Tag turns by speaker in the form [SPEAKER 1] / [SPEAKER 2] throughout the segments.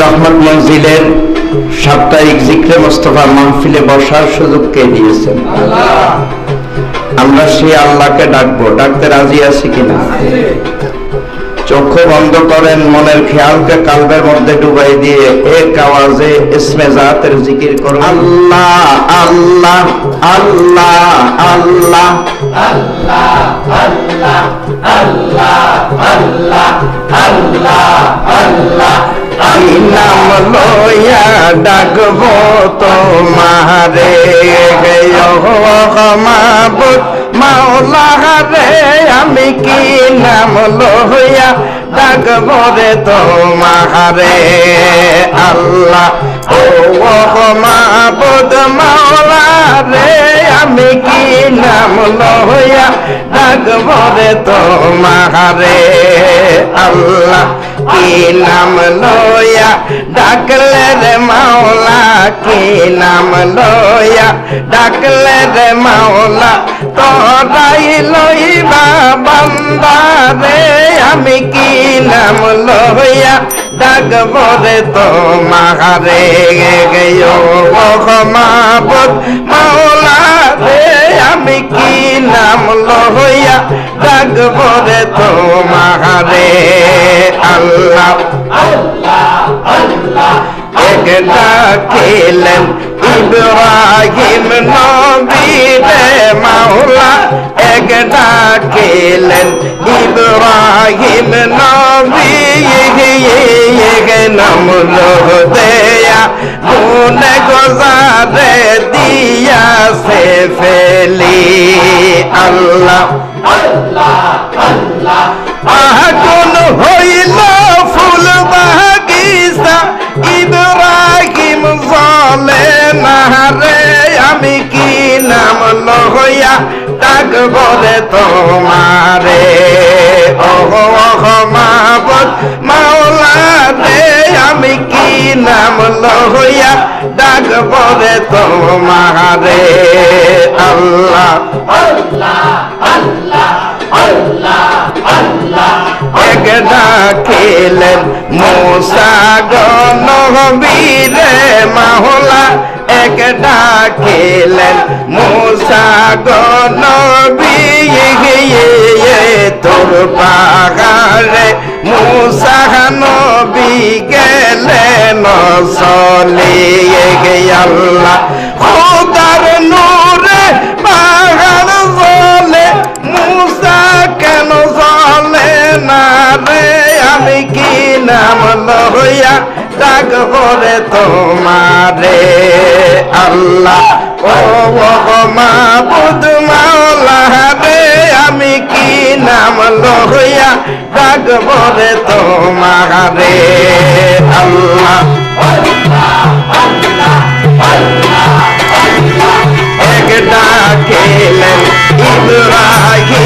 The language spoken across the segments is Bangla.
[SPEAKER 1] রহমত মঞ্জিলের সাপ্তাহিক জিক্রে মোস্তফা মাহফিলে বসার সুযোগ কে দিয়েছেন। আমরা সেই আল্লাহকে ডাকবো। ডাকতে রাজি আছি কিনা? চক্ষু বন্ধ করেন, মনের খেয়ালকে কালবের মধ্যে ডুবাই দিয়ে এক আওয়াজে ইসমে জাতের জিকির করুন। আল্লাহ আল্লাহ আল্লাহ আল্লাহ। আল্লাহ আল্লাহ আল্লাহ আল্লাহ। কি নাম লইয়া ডাকবো তোমারে মাবুদ মাওলা রে আমি কি নাম লইয়া ডাকবো রে তোমারে আল্লাহ ও মাবুদ মাওলা রে আমি কি নাম লইয়া ডাকবো রে তোমারে আল্লাহ কি নাম লইয়া ডাকলে রে মাওলা কি নাম লইয়া ডাকলে রে মাওলা তোরাই লইবা বান্দা রে আমি কি নাম লইয়া ডাকব রে তোমারে গেও মাবুদ মাওলা রে আমি কি নাম লইয়া ডাকব রে তোমারে। আল্লাহ, এক ডাকিলেন ইব্রাহিম নবী মাওলা। এক ডাকিলেন ইব্রাহিম নবী নাম দেয়া। গুনে গোজারে আল্লাহ আগুন হইল ফুল বাগিচা ইব্রাহিম জলে না রে আমি কি নাম লইয়া ডাকব রে তোমারে ওহ মাবদ মাওলা রে আমি কি নাম লইয়া ডাকব রে তোমারে, আল্লাহ। এক ডাকিলেন মূসা গণবীরে মাহলা এক ডাকিলেন মূসা গণবী তোর পাহাড়ে মূসা নবী গেলেন চলিয়ে গে আল্লাহ। নূরে পাহাড় জলে, মূসা কেন জলে না রে? আমি কি নাম লইয়া ডাক করে তোমারে? আল্লাহ, ও মাবুদ মাওলা রে, আমি কি নাম লইয়া ডাক করে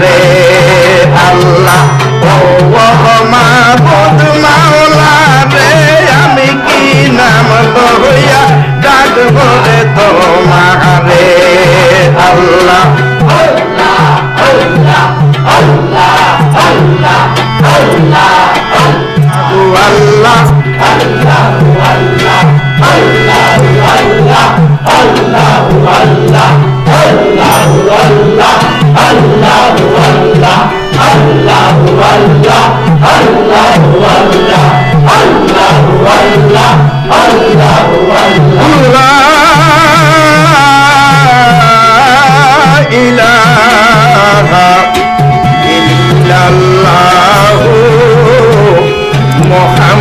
[SPEAKER 1] তোমারে আল্লাহ